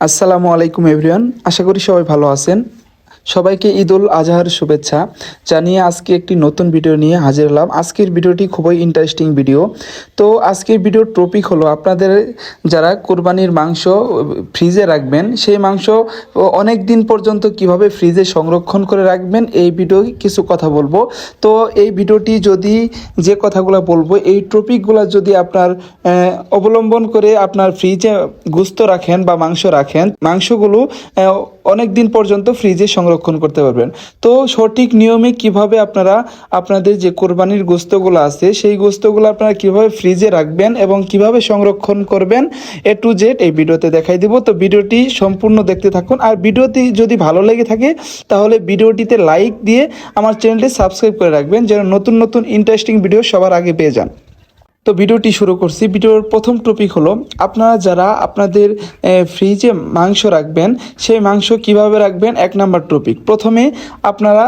আসসালামু আলাইকুম এভরিওয়ান আশা করি সবাই ভালো আছেন। সবাইকে ঈদ উল আজহার শুভেচ্ছা জানিয়ে আজকে একটি নতুন ভিডিও নিয়ে হাজির হলাম। আজকের ভিডিওটি খুবই ইন্টারেস্টিং ভিডিও তো আজকের ভিডিওর টপিক হলো আপনাদের যারা কোরবানির মাংস ফ্রিজে রাখবেন, সেই মাংস অনেক দিন পর্যন্ত কীভাবে ফ্রিজে সংরক্ষণ করে রাখবেন, এই ভিডিও কিছু কথা বলব। তো এই ভিডিওটি যদি যে কথাগুলো বলব, এই টপিকগুলো যদি আপনার অবলম্বন করে আপনার ফ্রিজে গুস্ত রাখেন বা মাংস রাখেন, মাংসগুলো অনেক দিন পর্যন্ত ফ্রিজে সংরক্ষণ করতে পারবেন। তো সঠিক নিয়মে কীভাবে আপনারা আপনাদের যে কোরবানির গোস্তগুলো আছে, সেই গোস্তগুলো আপনারা কীভাবে ফ্রিজে রাখবেন এবং কীভাবে সংরক্ষণ করবেন, এ টু জেড এই ভিডিওতে দেখাই দিব। তো ভিডিওটি সম্পূর্ণ দেখতে থাকুন। আর ভিডিওটি যদি ভালো লেগে থাকে, তাহলে ভিডিওটিতে লাইক দিয়ে আমার চ্যানেলটি সাবস্ক্রাইব করে রাখবেন, যেন নতুন নতুন ইন্টারেস্টিং ভিডিও সবার আগে পেয়ে যান। তো ভিডিওটি শুরু করছি। ভিডিওর প্রথম টপিক হলো, আপনারা যারা আপনাদের ফ্রিজে মাংস রাখবেন, সেই মাংস কীভাবে রাখবেন? এক নাম্বার টপিক প্রথমে আপনারা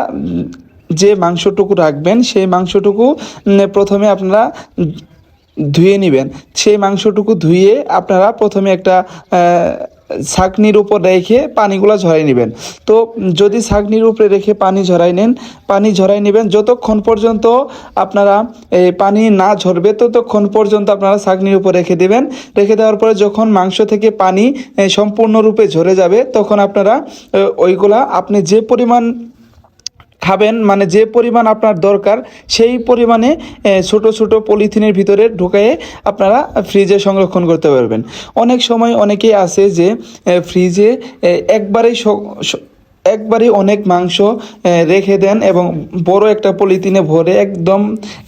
যে মাংসটুকু রাখবেন, সেই মাংসটুকু প্রথমে আপনারা ধুয়ে নেবেন। সেই মাংসটুকু ধুয়ে আপনারা প্রথমে একটা ছাকনির উপর রেখে পানিগুলো ঝরাই নেবেন। তো যদি ছাকনির উপরে রেখে পানি ঝরাই নেন, পানি ঝরাই নেবেন, যতক্ষণ পর্যন্ত আপনারা পানি না ঝরবে, ততক্ষণ পর্যন্ত আপনারা ছাকনির উপর রেখে দেবেন। রেখে দেওয়ার পরে যখন মাংস থেকে পানি সম্পূর্ণরূপে ঝরে যাবে, তখন আপনারা ওইগুলা আপনি যে পরিমাণ খাবেন মানে যে পরিমাণ আপনার দরকার সেই পরিমাণে ছোট ছোট পলিথিনের ভিতরে ঢুকিয়ে আপনারা ফ্রিজে সংরক্ষণ করতে পারবেন। অনেক সময় অনেকেই আছে যে ফ্রিজে এ, একবারেই অনেক মাংস রেখে দেন এবং বড় একটা পলিথিনে ভরে একদম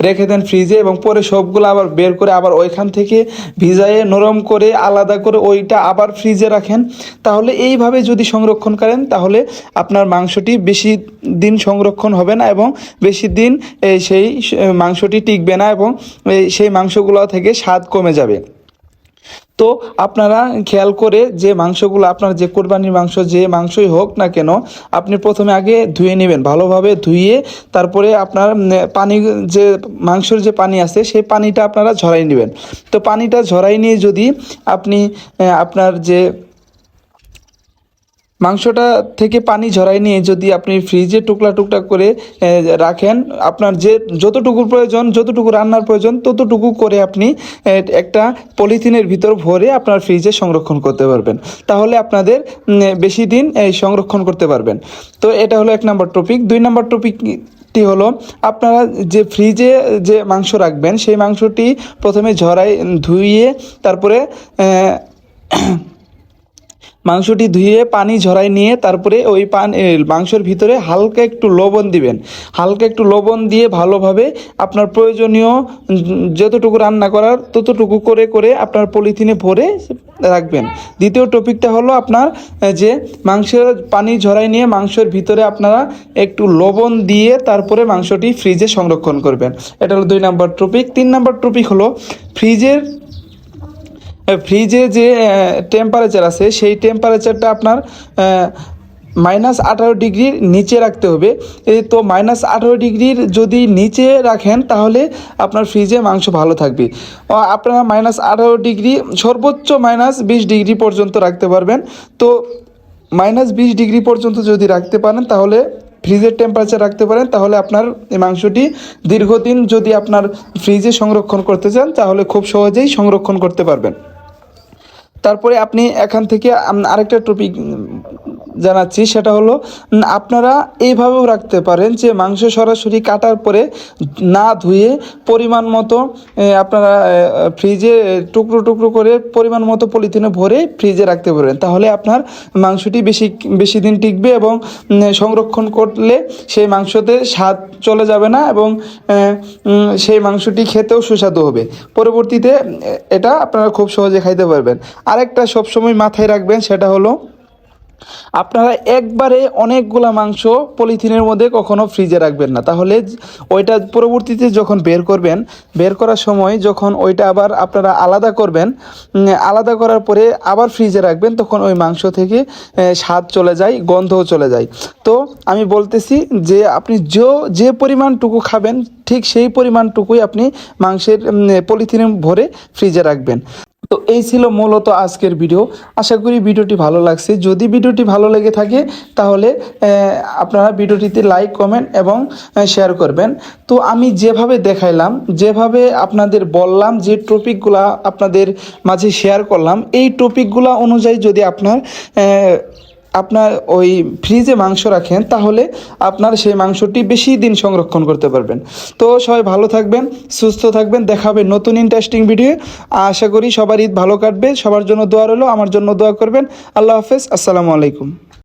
রেখে দেন ফ্রিজে এবং পরে সবগুলো আবার বের করে আবার ওইখান থেকে ভিজায়ে নরম করে আলাদা করে ওইটা আবার ফ্রিজে রাখেন। তাহলে এইভাবে যদি সংরক্ষণ করেন, তাহলে আপনার মাংসটি বেশি দিন সংরক্ষণ হবে না এবং বেশি দিন সেই মাংসটি টিকবে না এবং সেই মাংসগুলো থেকে স্বাদ কমে যাবে। তো আপনারা খেয়াল করে যে মাংসগুলো আপনার যে কোরবানির মাংস যে মাংসই হোক না কেন, আপনি প্রথমে আগে ধুয়ে নেবেন। ভালোভাবে ধুয়ে তারপরে আপনার পানি যে মাংসর যে পানি আছে, সেই পানিটা আপনারা ঝরাই নেবেন। তো পানিটা ঝরাই নিয়ে যদি আপনি আপনার যে মাংসটা থেকে পানি ঝরাই নিয়ে যদি আপনি ফ্রিজে টুকরা টুকরা করে রাখেন, আপনার যে যতটুকু প্রয়োজন, যতটুকু রান্নার প্রয়োজন, ততটুকু করে আপনি একটা পলিথিনের ভিতর ভরে আপনার ফ্রিজে সংরক্ষণ করতে পারবেন। তাহলে আপনাদের বেশি দিন সংরক্ষণ করতে পারবেন। তো এটা হলো এক নম্বর টপিক দুই নম্বর টপিকটি হলো, আপনারা যে ফ্রিজে যে মাংস রাখবেন, সেই মাংসটি প্রথমে ঝরাই, ধুইয়ে তারপরে মাংসটি ধুয়ে পানি ঝরাই নিয়ে তারপরে ওই পান মাংসের ভিতরে হালকা একটু লবণ দিবেন। হালকা একটু লবণ দিয়ে ভালোভাবে আপনার প্রয়োজনীয় যতটুকু রান্না করার ততটুকু করে করে আপনার পলিথিনে ভরে রাখবেন। দ্বিতীয় টপিকটা হলো আপনার যে মাংসের পানি ঝরাই নিয়ে মাংসের ভিতরে আপনারা একটু লবণ দিয়ে তারপরে মাংসটি ফ্রিজে সংরক্ষণ করবেন। এটা হলো দুই নাম্বার টপিক। তিন নাম্বার টপিক হলো ফ্রিজের ফ্রিজে যে টেম্পারেচার আছে, সেই টেম্পারেচারটা আপনার মাইনাস আঠারো ডিগ্রির নিচে রাখতে হবে। তো মাইনাস আঠারো ডিগ্রির যদি নিচে রাখেন, তাহলে আপনার ফ্রিজে মাংস ভালো থাকবে। আপনারা মাইনাস আঠারো ডিগ্রি সর্বোচ্চ মাইনাস বিশ ডিগ্রি পর্যন্ত রাখতে পারবেন। তো মাইনাস বিশ ডিগ্রি পর্যন্ত যদি রাখতে পারেন, তাহলে ফ্রিজের টেম্পারেচার রাখতে পারেন, তাহলে আপনার এই মাংসটি দীর্ঘদিন যদি আপনার ফ্রিজে সংরক্ষণ করতে চান, তাহলে খুব সহজেই সংরক্ষণ করতে পারবেন। তারপরে আপনি এখান থেকে আরেকটা টপিক জানাচ্ছি, সেটা হলো আপনারা এইভাবেও রাখতে পারেন যে মাংস সরাসরি কাটার পরে না ধুয়ে পরিমাণ মতো আপনারা ফ্রিজে টুকরো টুকরো করে পরিমাণ মতো পলিথিনে ভরে ফ্রিজে রাখতে পারবেন। তাহলে আপনার মাংসটি বেশি বেশি দিন টিকবে এবং সংরক্ষণ করলে সেই মাংসতে স্বাদ চলে যাবে না এবং সেই মাংসটি খেতেও সুস্বাদু হবে। পরবর্তীতে এটা আপনারা খুব সহজে খাইতে পারবেন। আরেকটা সবসময় মাথায় রাখবেন, সেটা হলো আপনারা একবারে অনেকগুলা মাংস পলিথিনের মধ্যে কখনো ফ্রিজে রাখবেন না। তাহলে ওইটা পরবর্তীতে যখন বের করবেন, বের করার সময় যখন ওইটা আবার আপনারা আলাদা করবেন আলাদা করার পরে আবার ফ্রিজে রাখবেন, তখন ওই মাংস থেকে স্বাদ চলে যায়, গন্ধও চলে যায়। তো আমি বলতেছি যে আপনি যে যে পরিমাণটুকু খাবেন, ঠিক সেই পরিমাণটুকুই আপনি মাংসের পলিথিনে ভরে ফ্রিজে রাখবেন। তো এই ছিল মূলত আজকের ভিডিও। আশা করি ভিডিওটি ভালো লাগছে। যদি ভিডিওটি ভালো লেগে থাকে, তাহলে আপনারা ভিডিওটিতে লাইক, কমেন্ট এবং শেয়ার করবেন। তো আমি যেভাবে দেখাইলাম, যেভাবে আপনাদের বললাম যে টপিকগুলা আপনাদের মাঝে শেয়ার করলাম, এই টপিকগুলা অনুযায়ী যদি আপনার আপনার ওই ফ্রিজে মাংস রাখেন, তাহলে আপনার সেই মাংসটি বেশি দিন সংরক্ষণ করতে পারবেন। তো সবাই ভালো থাকবেন, সুস্থ থাকবেন, দেখা হবে নতুন ইন্টারেস্টিং ভিডিও আশা করি সবার ঈদ ভালো কাটবে, সবার জন্য দোয়া রইল, আমার জন্য দোয়া করবেন। আল্লাহ হাফেজ, আসসালামু আলাইকুম।